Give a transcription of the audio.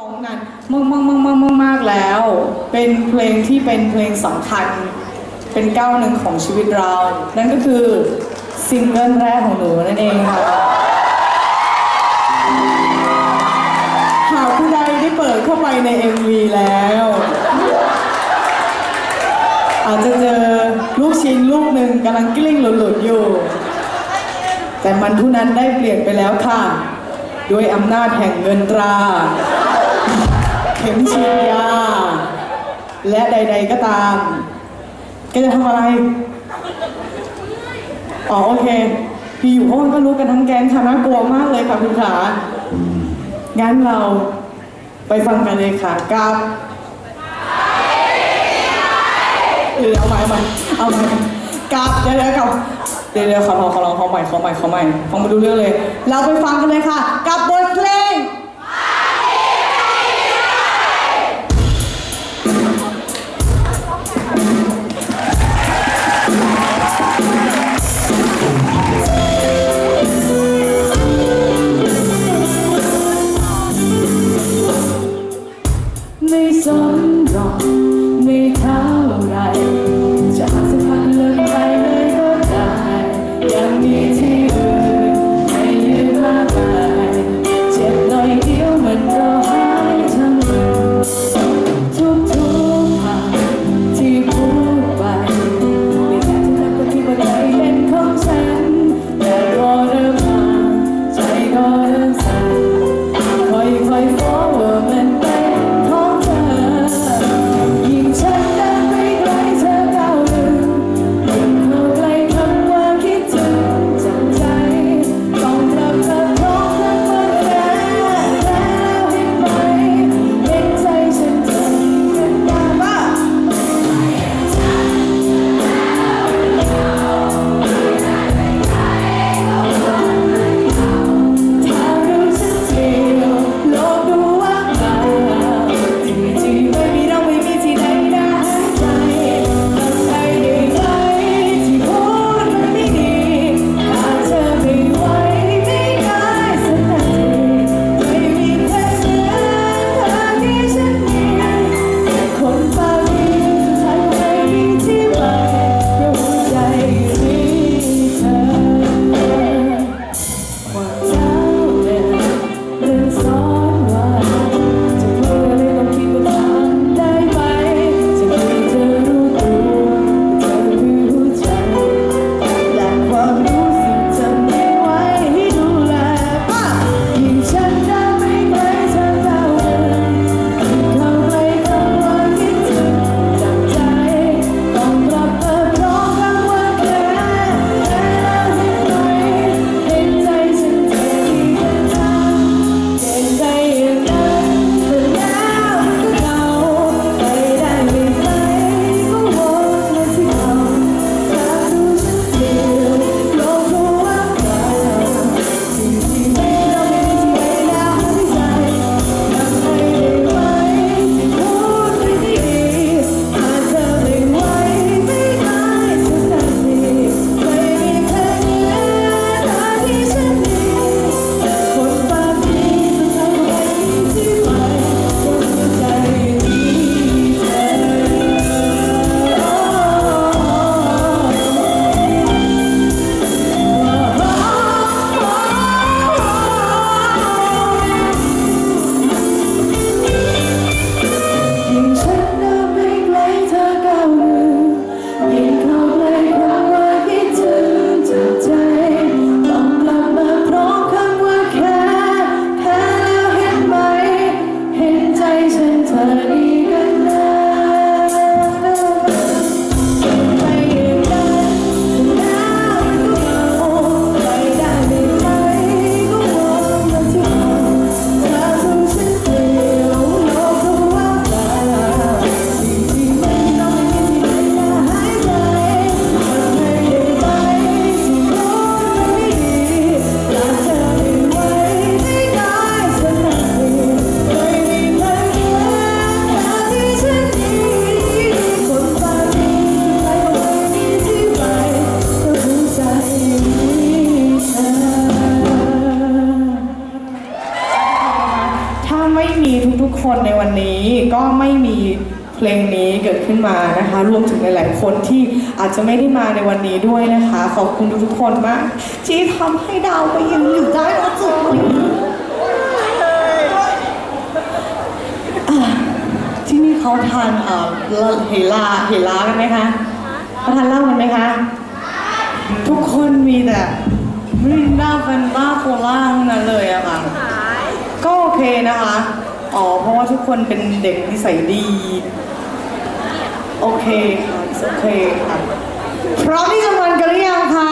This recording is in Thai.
ร้องนานมากมากมากมากมากมากแล้ว เป็นเพลงที่เป็นเพลงสำคัญ เป็นก้าวหนึ่งของชีวิตเรา นั่นก็คือซิงเกิลแรกของหนูนั่นเองค่ะ หากผู้ใดได้เปิดเข้าไปใน MV แล้ว อาจจะเจอลูกชิ้นลูกหนึ่งกำลังกลิ้งหลุดๆอยู่ แต่มันทุกนั้นได้เปลี่ยนไปแล้วค่ะด้วยอำนาจแห่งเงินตรา เข็มฉีดยา และใด ๆก็ตามแกจะทำอะไร อ๋อโอเค พี่อยู่ห้องก็รู้กันทั้งแก๊งค่ะน่ากลัวมากเลยค่ะคุณขา งั้นเราไปฟังกันเลยค่ะกับเดี๋ยวเอาใหม่เอาใหม่เอาใหม่กับเดี๋ยวเดี๋ยวกับเดี๋ยวเดี๋ยวขอขอขอลองขอใหม่ขอใหม่ขอใหม่ฟังมาดูเรื่องเลย เราไปฟังกันเลยค่ะ กับบทเพลง ไม่สนหรอกไม่ท่า คนในวันนี้ก็ไม่มีเพลงนี้เกิดขึ้นมานะคะ รวมถึงหลายๆคนที่อาจจะไม่ได้มาในวันนี้ด้วยนะคะ ขอบคุณทุกๆคนมากที่ทำให้ดาวไปยังอยู่ได้ณจุดนี้ที่นี่เขาทานเอ่อเฮลาเฮลากันไหมคะเขาทานเหล้ากันไหมคะทุกคนมีแต่มิรินดาแฟนตาโคล่าทั้งนั้นเลยอะค่ะก็โอเคนะคะ อ๋อ เพราะว่าทุกคนเป็นเด็กนิสัยดี โอเคโอเคค่ะพร้อมที่จะมันกันหรือยังคะ